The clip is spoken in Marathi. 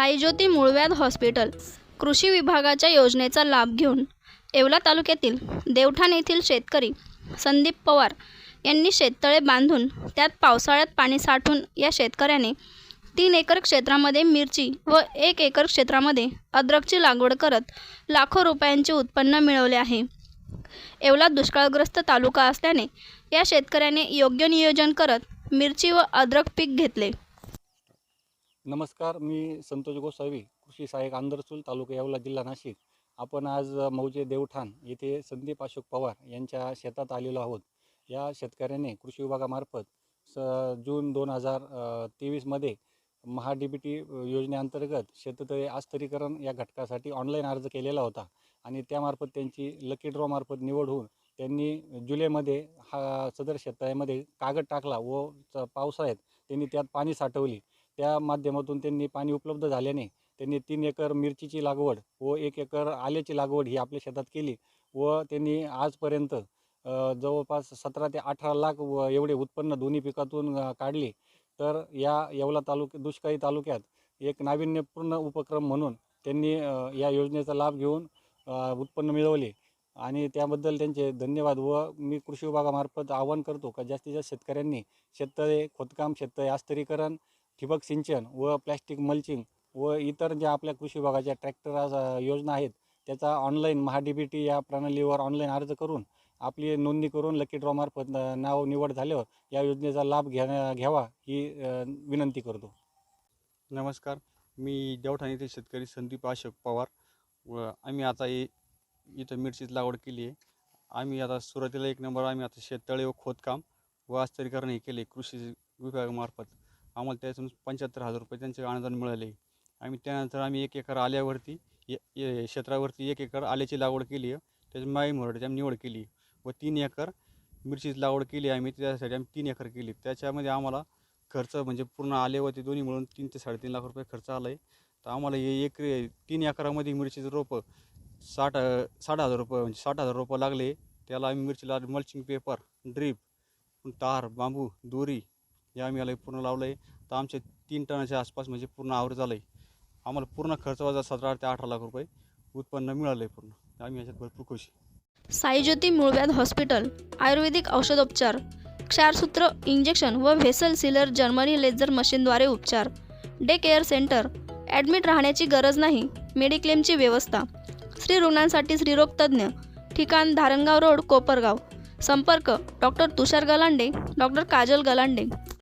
साईज्योती मूळव्याध हॉस्पिटल कृषी विभागाच्या योजनेचा लाभ घेऊन येवला तालुक्यातील देवठाण येथील शेतकरी संदीप पवार यांनी शेततळे बांधून त्यात पावसाळ्यात पाणी साठवून या शेतकऱ्याने तीन एकर क्षेत्रामध्ये मिरची व एक एकर क्षेत्रामध्ये अद्रकची लागवड करत लाखो रुपयांचे उत्पन्न मिळवले आहे. येवला दुष्काळग्रस्त तालुका असल्याने या शेतकऱ्याने योग्य नियोजन करत मिरची व अद्रक पीक घेतले. नमस्कार मी संतोष गोसावी कृषी सहाय्यक आंदरसूल तालुका येवला जिल्हा नाशिक. आपण आज मौजे देवठाण येथे संदीप अशोक पवार यांच्या शेतात आलेलो आहोत. या शेतकऱ्याने कृषी विभागामार्फत स जून दोन हजार तेवीसमध्ये महा डी बी टी योजनेअंतर्गत शेततळे आस्तरीकरण या घटकासाठी ऑनलाईन अर्ज केलेला होता आणि त्यामार्फत त्यांची लकी ड्रॉमार्फत निवड होऊन त्यांनी जुलैमध्ये हा सदर शेततळ्यामध्ये कागद टाकला व च- पावसाळ्यात त्यांनी त्यात पाणी साठवली. त्या माध्यमातून त्यांनी पाणी उपलब्ध झाल्याने त्यांनी तीन एकर मिरचीची लागवड व एक एकर आल्याची लागवड ही आपल्या शेतात केली व त्यांनी आजपर्यंत जवळपास सतरा ते अठरा लाख व एवढे उत्पन्न दोन्ही पिकातून काढले. तर या येवला तालुक दुष्काळी तालुक्यात एक नाविन्यपूर्ण उपक्रम म्हणून त्यांनी या योजनेचा लाभ घेऊन उत्पन्न मिळवले. आणि त्याबद्दल त्यांचे धन्यवाद व मी कृषी विभागामार्फत आवाहन करतो का जास्तीत जास्त शेतकऱ्यांनी शेततळे खोदकाम शेततळे आस्तरीकरण ठिबक सिंचन व प्लॅस्टिक मल्चिंग व इतर ज्या आपल्या कृषी विभागाच्या ट्रॅक्टर योजना आहेत त्याचा online Maha D B T या प्रणालीवर ऑनलाईन अर्ज करून आपली नोंदणी करून लकी ड्रॉमार्फत नाव निवड झाल्यावर या योजनेचा लाभ घ्या घ्यावा ही विनंती करतो. नमस्कार. मी देवठाण येथील शेतकरी संदीप अशोक पवार व आम्ही आता इथं मिरचीची लागवड केली आहे. आम्ही आता सुरुवातीला एक नंबर आम्ही आता शेततळे व खोदकाम व आश्चर्यकरण हे केले कृषी विभागामार्फत आम्हाला त्यातून पंच्याहत्तर हजार रुपये त्यांचे अनुदान मिळाले. आम्ही त्यानंतर आम्ही एक एकर आल्यावरती ए- क्षेत्रावरती एक एकर आल्याची लागवड केली. आहे त्याची माई मोरडीची आम्ही निवड केली व तीन एकर मिरचीची लागवड केली आम्ही. त्यासाठी आम्ही तीन एकर केली. त्याच्यामध्ये आम्हाला खर्च म्हणजे पूर्ण आले दोन्ही मिळून तीन ते साडेतीन लाख रुपये खर्च आला आहे तर आम्हाला हे एक तीन एकरामध्ये मिरचीचं रोपं साठ साठ हजार रुपये म्हणजे साठ हजार रुपये लागले. त्याला आम्ही मिरचीला मल्चिंग पेपर ड्रीप तार बांबू दोरी हे आम्ही याला पूर्ण लावलं आहे तर आमचे तीन टनाच्या आसपास म्हणजे पूर्ण आवर झालं आहे आम्हाला पूर्ण खर्च वजा सतरा ते अठरा लाख रुपये उत्पन्न मिळालं आहे पूर्ण आम्ही याच्यात भरपूर खुश साईज्योती मूळव्याध हॉस्पिटल आयुर्वेदिक औषधोपचार क्षारसूत्र इंजेक्शन व व्हेसल सिलर जर्मनी लेझर मशीनद्वारे उपचार. डे केअर सेंटर ॲडमिट राहण्याची गरज नाही मेडिक्लेमची व्यवस्था. स्त्री रुग्णांसाठी स्त्रीरोगतज्ञ ठिकाण धारणगाव रोड कोपरगाव. संपर्क डॉक्टर तुषार गलांडे डॉक्टर काजल गलांडे.